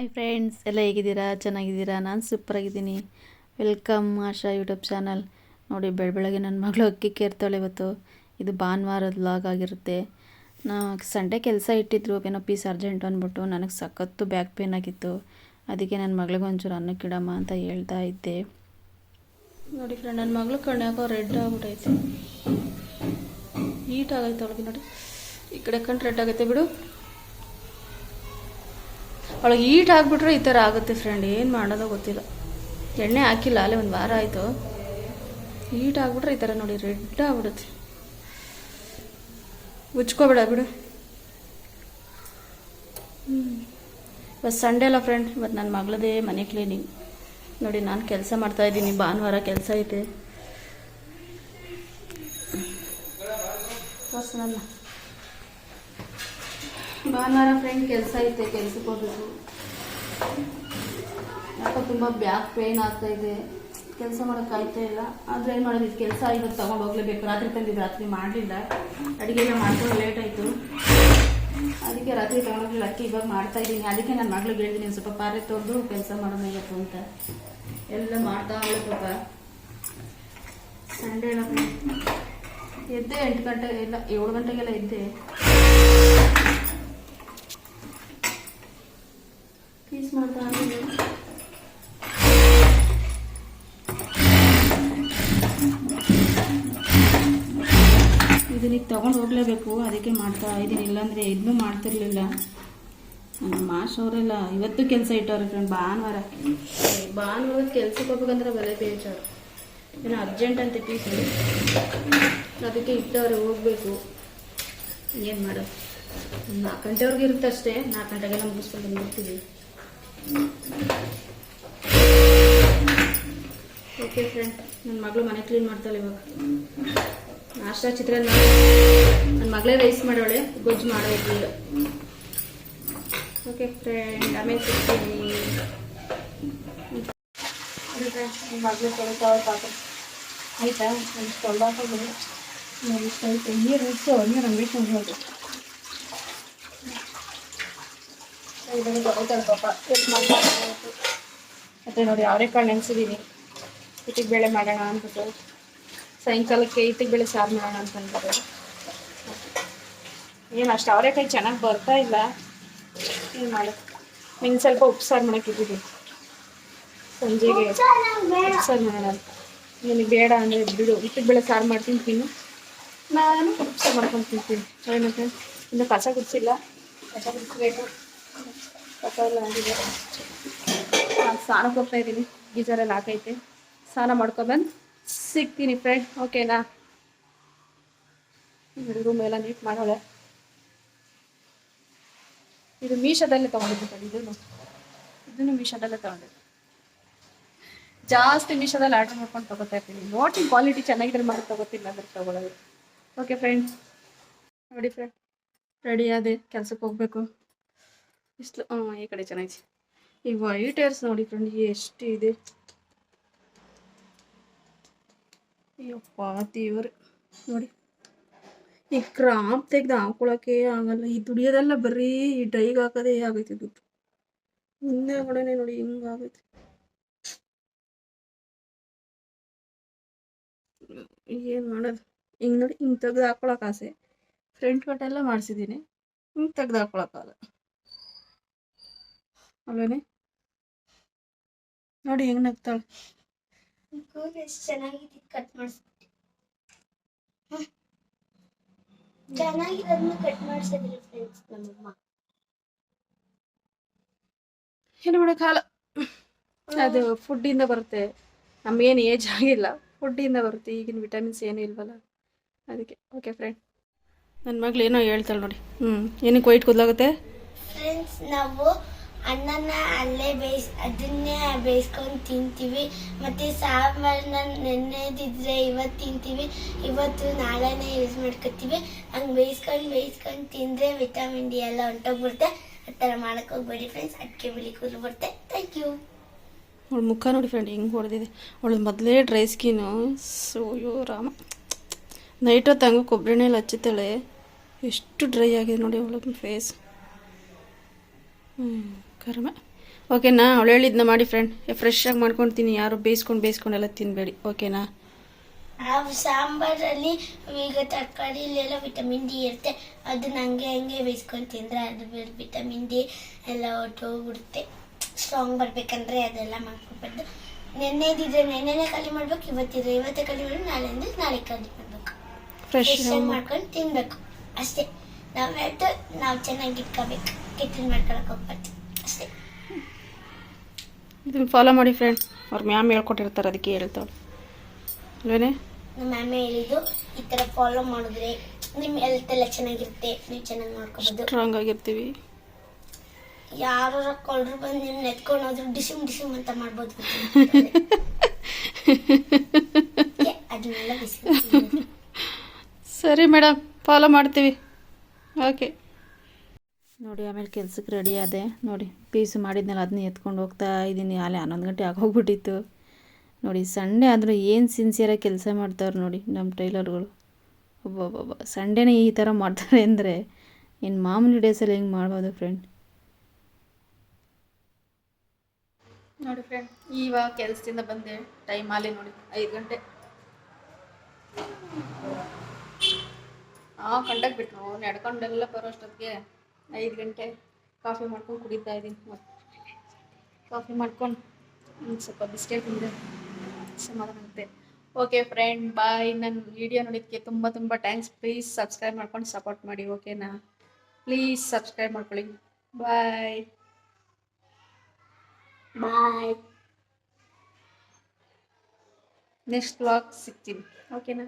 Hi friends ಎಲ್ಲ ಹೇಗಿದ್ದೀರಾ? ಚೆನ್ನಾಗಿದ್ದೀರಾ? ನಾನು ಸೂಪರಾಗಿದ್ದೀನಿ ವೆಲ್ಕಮ್ ಆಶಾ ಯೂಟ್ಯೂಬ್ ಚಾನಲ್ ನೋಡಿ, ಬೆಳ ಬೆಳಗ್ಗೆ ನನ್ನ ಮಗಳು ಅಕ್ಕಿ ಕೇರ್ತಾಳೆ ಇವತ್ತು. ಇದು ಭಾನುವಾರದ ಲಾಗ್ ಆಗಿರುತ್ತೆ. ನಾ ಸಂಡೆ ಕೆಲಸ ಇಟ್ಟಿದ್ರು, ಏನೋ ಪೀಸ್ ಅರ್ಜೆಂಟ್ ಅಂದ್ಬಿಟ್ಟು. ನನಗೆ ಸಖತ್ತು ಬ್ಯಾಕ್ ಪೇನ್ ಆಗಿತ್ತು. ಅದಕ್ಕೆ ನನ್ನ ಮಗಳಿಗೆ ಒಂಚೂರು ಅನ್ನಕ್ಕಿಡಮ್ಮ ಅಂತ ಹೇಳ್ತಾ ಇದ್ದೆ. ನೋಡಿ ಫ್ರೆಂಡ್ ನನ್ನ ಮಗಳು ಕಣ್ಣು ಯಾಕೋ ರೆಡ್ ಆಗ್ಬಿಟ್ಟೈತೆ ಹೀಟ್ ಆಗೈತೆ ಅವಳಿಗೆ ನೋಡಿ. ಈ ಕಡೆ ಕಣ್ಣು ರೆಡ್ ಆಗೈತೆ ಬಿಡು. ಅವಳಿಗೆ ಈಟ್ ಆಗಿಬಿಟ್ರೆ ಈ ಥರ ಆಗುತ್ತೆ ಫ್ರೆಂಡ್ ಏನು ಮಾಡೋದೋ ಗೊತ್ತಿಲ್ಲ. ಎಣ್ಣೆ ಹಾಕಿಲ್ಲ, ಅಲ್ಲೇ ಒಂದು ವಾರ ಆಯಿತು. ಈಟ್ ಆಗಿಬಿಟ್ರೆ ಈ ಥರ ನೋಡಿ, ರೆಡ್ ಆಗ್ಬಿಡುತ್ತೆ. ಉಚ್ಕೋಬೇಡ ಬಿಡು. ಹ್ಞೂ ಇವತ್ತು ಸಂಡೇ ಅಲ್ಲ ಫ್ರೆಂಡ್ ಇವತ್ತು ನನ್ನ ಮಗಳದೇ ಮನೆ ಕ್ಲೀನಿಂಗ್ ನೋಡಿ, ನಾನು ಕೆಲಸ ಮಾಡ್ತಾ ಇದ್ದೀನಿ, ಭಾನುವಾರ ಕೆಲಸ ಐತೆ. ನನ್ನ ಭಾನುವಾರ ಫ್ರೆಂಡ್ ಕೆಲಸ ಐತೆ ಕೆಲ್ಸಕ್ಕೆ ಹೋಗ್ಬೇಕು ಯಾಕೋ ತುಂಬ ಬ್ಯಾಕ್ ಪೇನ್ ಆಗ್ತಾ ಇದೆ. ಕೆಲಸ ಮಾಡೋಕೆ ಆಯ್ತಾ ಇಲ್ಲ. ಆದರೆ ಏನು ಮಾಡೋದು ಕೆಲಸ ಇವತ್ತು ತಗೊಂಡು ಹೋಗ್ಲೇಬೇಕು. ರಾತ್ರಿ ತಂದಿದ್ದು ರಾತ್ರಿ ಮಾಡಲಿಲ್ಲ. ಅಡುಗೆ ಎಲ್ಲ ಮಾಡ್ಕೊಂಡು ಲೇಟ್ ಆಯ್ತು. ಅದಕ್ಕೆ ರಾತ್ರಿ ತಗೊಂಡೋಗ್ಲಿಲ್ಲ ಅಕ್ಕಿ ಇವಾಗ ಮಾಡ್ತಾ ಇದ್ದೀನಿ. ಅದಕ್ಕೆ ನನ್ನ ಮಗಳು ಹೇಳಿದ್ದೀನಿ ಸ್ವಲ್ಪ ಪಾರೆ ತೊಳೆದು ಕೆಲಸ ಮಾಡೋಣ ಇವತ್ತು ಅಂತ. ಎಲ್ಲ ಮಾಡ್ತಾ ಹೋಗ್ಲಿ ಪಾಪ. ಸಂಡೇ ಎಲ್ಲ ಎದ್ದೆ ಎಂಟು ಗಂಟೆ ಎಲ್ಲ ಏಳು ಗಂಟೆಗೆಲ್ಲ ಎದ್ದೆ. ಪೀಸ್ ಮಾಡ್ತಾ ಇದನ್ನ ತಗೊಂಡು ಹೋಗ್ಲೇಬೇಕು. ಅದಕ್ಕೆ ಮಾಡ್ತಾ ಇದ್ದೀನಿ ಇಲ್ಲಾಂದರೆ ಇದನ್ನೂ ಮಾಡ್ತಿರ್ಲಿಲ್ಲ. ನಮ್ಮ ಅವರೆಲ್ಲ ಇವತ್ತು ಕೆಲಸ ಇಟ್ಟವ್ರೆ ಫ್ರೆಂಡ್ ಭಾನುವಾರ. ಭಾನುವಾರ ಕೆಲ್ಸಕ್ಕೆ ಹೋಗ್ಬೇಕಂದ್ರೆ ಬರೇ ಬೇಜಾರು. ಏನೋ ಅರ್ಜೆಂಟ್ ಅಂತ ಪೀಸ್ ಅದಕ್ಕೆ ಇಟ್ಟವ್ರೆ ಹೋಗಬೇಕು. ಏನು ಮಾಡೋದು? ನಾಲ್ಕು ಗಂಟೆವರೆಗೂ ಇರುತ್ತೆ ಅಷ್ಟೇ. ನಾಲ್ಕು ಗಂಟೆಗೆಲ್ಲ ಮುಗಿಸ್ಕೊಂಡು ಬಂದ್ಬಿಡ್ತೀವಿ. ಓಕೆ ಫ್ರೆಂಡ್ ನನ್ನ ಮಗಳು ಮನೆ ಕ್ಲೀನ್ ಮಾಡ್ತಾಳೆ ಇವಾಗ. ನಾಷ್ಟ, ಚಿತ್ರಾನ್ನ. ನನ್ನ ಮಗಳೇ ರೈಸ್ ಮಾಡೋಳೆ. ಗೊಜ್ಜು ಮಾಡೋದಿಲ್ಲ ಓಕೆ ಫ್ರೆಂಡ್ ಆಮೇಲೆ ಸಿಗ್ತೀನಿ. ಮಗಳು ತೊಳಿತಾವೆ ಪಾಪ ಆಯ್ತಾ? ಒಂದು ಇಷ್ಟ ಐತೆ ನೀರು ಇಟ್ಟು ನೀರು ಹಂಗೆ ಹೋಗೋದು ಇದನ್ನು ತೊಗೊಳ್ತಾಳೆ ಪಾಪ. ಎಷ್ಟು ಮಾಡ್ತಾರೆ ಮತ್ತೆ ನೋಡಿ ಅವರೆಕಾಳು ನೆನೆಸಿದ್ದೀನಿ ಇಟ್ಟಿಗೆ ಬೇಳೆ ಮಾಡೋಣ ಅಂದ್ಬಿಟ್ಟು. ಸಾಯಂಕಾಲಕ್ಕೆ ಇಟ್ಟಿಗೆ ಬೇಳೆ ಸಾರು ಮಾಡೋಣ ಅಂತ ಅಂದ್ಬಿಟ್ಟು. ಏನು ಅಷ್ಟು ಅವರೆಕಾಯಿ ಚೆನ್ನಾಗಿ ಬರ್ತಾ ಇಲ್ಲ. ಏನು ಮಾಡೋದು? ನಿಂಗೆ ಸ್ವಲ್ಪ ಉಪ್ಸಾರು ಮಾಡೋಕ್ಕಿದ್ದೀನಿ ಸಂಜೆಗೆ ಉಪ್ಸಾರು ಮಾಡೋಣ ಅಂತ. ಬೇಡ ಅಂದರೆ ಬಿಡು. ಇಟ್ಟಿಗೆ ಬೇಳೆ ಸಾರು ಮಾಡ್ತೀನಿ ತಿನ್ನು ನಾನು ಉಪ್ಸಾರು ಮಾಡ್ಕೊಂಡು ತಿಂತೀನಿ. ಏನಂತ? ಇನ್ನು ಕಸ ಗುಡಿಸಿಲ್ಲ. ಕಸ ಗುಡಿಸ್ಬೇಕು. ಎಲ್ಲ ಆಗಿದೆ. ನಾನು ಸ್ನಾನಕ್ಕೆ ಹೋಗ್ತಾ ಇದ್ದೀನಿ. ಗೀಜರಲ್ಲಿ ಹಾಕೈತೆ. ಸ್ನಾನ ಮಾಡ್ಕೊಬಂದು ಸಿಗ್ತೀನಿ ಫ್ರೆಂಡ್ ಓಕೆನಾ ರೂಮ್ ಎಲ್ಲ ನೀಟ್ ಮಾಡೋಳೆ ಇದು ಮೀಶೋದಲ್ಲೇ ತೊಗೊಂಡಿದ್ದು ಕಣೆ ಇದನ್ನು. ಇದನ್ನು ಮೀಶೋದಲ್ಲೇ ತೊಗೊಂಡಿದ್ದು. ಜಾಸ್ತಿ ಮೀಶೋದಲ್ಲಿ ಆರ್ಡರ್ ಮಾಡ್ಕೊಂಡು ತಗೋತಾ ಇರ್ತೀನಿ ನೋಡಿ ಕ್ವಾಲಿಟಿ ಚೆನ್ನಾಗಿದ್ರೆ ಮಾಡಿ ತಗೋತಿಲ್ಲ ಅಂದ್ರೆ ತಗೊಳ್ಳೋದು. ಓಕೆ ಫ್ರೆಂಡ್ಸ್ ನೋಡಿ ಫ್ರೆಂಡ್ ರೆಡಿ ಅದೇ ಕೆಲಸಕ್ಕೆ ಹೋಗ್ಬೇಕು. ಹಾಂ ಈ ಕಡೆ ಚೆನ್ನಾಗಿದೆ ಈ ವೈಟ್ ಏರ್ಸ್ ನೋಡಿ ಫ್ರೆಂಡ್ ಎಷ್ಟು ಇದೆ. ಅಯ್ಯಪ್ಪ, ದೇವ್ರೆ. ನೋಡಿ. ಈ ಕ್ರಾಪ್ ತೆಗ್ದು ಹಾಕೊಳಕ್ಕೆ ಆಗಲ್ಲ. ಈ ದುಡಿಯೋದೆಲ್ಲ ಬರೀ ಈ ಡೈಗೆ ಹಾಕೋದೇ ಆಗೈತೆ ದುಡ್ಡು. ಮುಂದೆ ಕಡೆನೆ ನೋಡಿ ಹಿಂಗಾಗೈತೆ ಏನು ಮಾಡೋದು? ಹಿಂಗೆ ನೋಡಿ, ಹಿಂಗೆ ತೆಗ್ದು ಹಾಕೊಳಕ್ಕೆ ಆಸೆ. ಫ್ರಂಟ್ ಕಟ್ ಎಲ್ಲ ಮಾಡಿಸಿದ್ದೀನಿ. ಹಿಂಗೆ ತೆಗ್ದು ಹಾಕೊಳಕ್ಕಾಗಲ್ಲ ಅಲ್ವೇನೆ ನೋಡಿ ಹೆಂಗ್ ನಗ್ತಾಳೆ. ಕೂದಲು ಎಷ್ಟು ಚೆನ್ನಾಗಿದೆ ಕಟ್ ಮಾಡಿಸ್ಬಿಟ್ಟು ಚೆನ್ನಾಗಿರೋದನ್ನ ಕಟ್ ಮಾಡಿಸಿದ್ರಿ ಫ್ರೆಂಡ್ಸ್ ನಮ್ಮಮ್ಮ. ಏನು ಮಾಡೋಕ್ಕಾಗಲ್ಲ ಅದು ಫುಡ್ಡಿಂದ ಬರುತ್ತೆ. ನಮಗೇನು ಏಜ್ ಆಗಿಲ್ಲ. ಫುಡ್ಡಿಂದ ಬರುತ್ತೆ. ಈಗಿನ ವಿಟಮಿನ್ಸ್ ಏನು ಇಲ್ವಲ್ಲ. ಅದಕ್ಕೆ. ಓಕೆ ಫ್ರೆಂಡ್ ನನ್ನ ಮಗಳು ಏನೋ ಹೇಳ್ತಾಳೆ ನೋಡಿ. ಹ್ಞೂ ಏನಕ್ಕೆ ವೈಟ್ ಕೂದಲಾಗುತ್ತೆ? ಫ್ರೆಂಡ್ಸ್ ನಾವು ಅನ್ನನ ಅಲ್ಲೇ ಬೇಯಿಸ್, ಅದನ್ನೇ ಬೇಯಿಸ್ಕೊಂಡು ತಿಂತೀವಿ. ಮತ್ತೆ ಸಾಂಬಾರನ್ನ ನೆನ್ನೆದಿದ್ರೆ ಇವತ್ತು ತಿಂತೀವಿ, ಇವತ್ತು ನಾಳೆನೇ ಯೂಸ್ ಮಾಡ್ಕೋತೀವಿ. ಹಂಗೆ ಬೇಯಿಸ್ಕೊಂಡು ಬೇಯಿಸ್ಕೊಂಡು ತಿಂದರೆ ವಿಟಮಿನ್ ಡಿ ಎಲ್ಲ ಹೊಂಟೋಗ್ಬಿಡುತ್ತೆ ಆ ಥರ ಮಾಡಕ್ಕೆ ಹೋಗ್ಬೇಡಿ ಫ್ರೆಂಡ್ಸ್ ಅದಕ್ಕೆ ಬಿಳಿ ಕೂದಲು ಬರುತ್ತೆ. ಥ್ಯಾಂಕ್ ಯು ಅವಳು ಮುಖ ನೋಡಿ ಫ್ರೆಂಡ್ ಹಿಂಗೆ ಹೊಡೆದಿದೆ. ಅವಳು ಮೊದಲೇ ಡ್ರೈ ಸ್ಕಿನ್ನು ಸೋಯೋ ರಾಮ. ನೈಟ್ ಹೊತ್ತು ಹಂಗೆ ಕೊಬ್ಬರಿ ಎಣ್ಣೆಲಿ ಹಚ್ಚುತ್ತಾಳೆ. ಎಷ್ಟು ಡ್ರೈ ಆಗಿದೆ ನೋಡಿ ಅವಳ ಫೇಸ್ ಹ್ಞೂ ಕರ್ಮ ಓಕೆನಾ ಅವಳು ಹೇಳಿದ್ನ ಮಾಡಿ ಫ್ರೆಂಡ್ ಫ್ರೆಶ್ ಆಗಿ ಮಾಡ್ಕೊಳ್ತೀನಿ ಯಾರು ಬೇಯಿಸ್ಕೊಂಡು ಬೇಯಿಸ್ಕೊಂಡೆಲ್ಲ ತಿನ್ಬೇಡಿ. ಓಕೆನಾ ಆ ಸಾಂಬಾರಲ್ಲಿ ಈಗ ತರಕಾರಿಲೆಲ್ಲ ವಿಟಮಿನ್ ಡಿ ಇರುತ್ತೆ. ಅದನ್ನ ಹಂಗೆ ಹಂಗೆ ಬೇಯಿಸ್ಕೊಂಡು ತಿಂದರೆ ಅದು ವಿಟಮಿನ್ ಡಿ ಎಲ್ಲ ಹೊಟ್ಟೋಗ್ಬಿಡುತ್ತೆ ಸ್ಟ್ರಾಂಗ್ ಬರ್ಬೇಕಂದ್ರೆ ಅದೆಲ್ಲ ಮಾಡ್ಕೊಬಾರ್ದು. ನೆನ್ನೆದಿದ್ರೆ ನೆನ್ನೆನೇ ಖಾಲಿ ಮಾಡ್ಬೇಕು ಇವತ್ತಿದ್ರೆ ಇವತ್ತೇ ಖಾಲಿ ಮಾಡಿ ನಾಳೆ ಅಂದ್ರೆ ನಾಳೆ ಖಾಲಿ ಮಾಡ್ಬೇಕು. ಫ್ರೆಶ್ ಮಾಡ್ಕೊಂಡು ತಿನ್ಬೇಕು. ಅಷ್ಟೇ. ನಾವು ಹೇಳ್ತು ನಾವು ಚೆನ್ನಾಗಿ ಇಟ್ಕೋಬೇಕು. ಕೆಟ್ಟದ್ದು ಮಾಡ್ಕೊಳಕ್ ಹೋಗ್ಬಾರ್ದು ಅಷ್ಟೇ ಇದನ್ನ ಫಾಲೋ ಮಾಡಿ ಫ್ರೆಂಡ್ಸ್ ಅವ್ರ ಮ್ಯಾಮ್ ಹೇಳ್ಕೊಟ್ಟಿರ್ತಾರೆ ಅದಕ್ಕೆ ಹೇಳ್ತಾಳೆ. ಅಲ್ವೇನೆ? ನಮ್ಮ ಮ್ಯಾಮ್ ಹೇಳಿದ್ದು ಈ ಥರ ಫಾಲೋ ಮಾಡಿದ್ರೆ ನಿಮ್ಮ ಹೆಲ್ತ್ ಎಲ್ಲ ಚೆನ್ನಾಗಿರುತ್ತೆ ನೀವು ಚೆನ್ನಾಗಿ ನೋಡ್ಕೋಬೋದು. ಸ್ಟ್ರಾಂಗ್ ಆಗಿರ್ತೀವಿ. ಯಾರು ಕೊಳ್ರು ಬಂದು ನಿಮ್ನ ಎತ್ಕೊಂಡು ಹೋದ್ರು ಡಿಸಿಮ್ ಡಿಸಿಮ್ ಅಂತ ಮಾಡ್ಬೋದು. ಅದನ್ನೆಲ್ಲ ಸರಿ ಮೇಡಮ್ ಫಾಲೋ ಮಾಡ್ತೀವಿ. ಓಕೆ ನೋಡಿ, ಆಮೇಲೆ ಕೆಲ್ಸಕ್ಕೆ ರೆಡಿ ಆದೆ. ನೋಡಿ ಪೀಸ್ ಮಾಡಿದ್ನಲ್ಲ ಅದನ್ನ ಎತ್ಕೊಂಡು ಹೋಗ್ತಾ ಇದ್ದೀನಿ ಆಲೆ ಹನ್ನೊಂದು ಗಂಟೆ ಆಗೋಗ್ಬಿಟ್ಟಿತ್ತು. ನೋಡಿ ಸಂಡೆ ಆದರೂ ಏನು ಸಿನ್ಸಿಯರಾಗಿ ಕೆಲಸ ಮಾಡ್ತಾವ್ರೆ ನೋಡಿ ನಮ್ಮ ಟೈಲರ್ಗಳು ಒಬ್ಬೊಬ್ಬೊಬ್ಬ ಸಂಡೇನೇ ಈ ಥರ ಮಾಡ್ತಾರೆ ಅಂದರೆ ಇನ್ನು ಮಾಮೂಲಿ ಡೇಸಲ್ಲಿ ಹೆಂಗೆ ಮಾಡ್ಬೋದು ಫ್ರೆಂಡ್ ನೋಡಿ ಫ್ರೆಂಡ್ ಇವಾಗ ಕೆಲಸದಿಂದ ಬಂದೆ. ಟೈಮ್ ಆಲೆ ನೋಡಿ, ಐದು ಗಂಟೆ. ಹಾಂ ಕಂಡಕ್ಕೆ ಬಿಟ್ರು. ನಡ್ಕೊಂಡೆಲ್ಲ ಬರೋಷ್ಟೊತ್ತಿಗೆ ಐದು ಗಂಟೆ ಕಾಫಿ ಮಾಡ್ಕೊಂಡು ಕುಡಿತಾ ಇದ್ದೀನಿ. ಕಾಫಿ ಮಾಡ್ಕೊಂಡು ಒಂದು ಸ್ವಲ್ಪ ಬಿಸ್ಕೆಟ್ ತಿಂದೆ ಸಮಾಧಾನ ಆಗುತ್ತೆ. ಓಕೆ ಫ್ರೆಂಡ್ ಬಾಯ್ ನನ್ನ ವಿಡಿಯೋ ನೋಡಿದ್ದಕ್ಕೆ ತುಂಬ ತುಂಬ ಥ್ಯಾಂಕ್ಸ್ ಪ್ಲೀಸ್ ಸಬ್ಸ್ಕ್ರೈಬ್ ಮಾಡ್ಕೊಂಡು ಸಪೋರ್ಟ್ ಮಾಡಿ ಓಕೆನಾ ಪ್ಲೀಸ್ ಸಬ್ಸ್ಕ್ರೈಬ್ ಮಾಡ್ಕೊಳ್ಳಿ. ಬಾಯ್ ಬಾಯ್ ನೆಕ್ಸ್ಟ್ ವ್ಲಾಗ್ ಸಿಗ್ತೀನಿ. ಓಕೆನಾ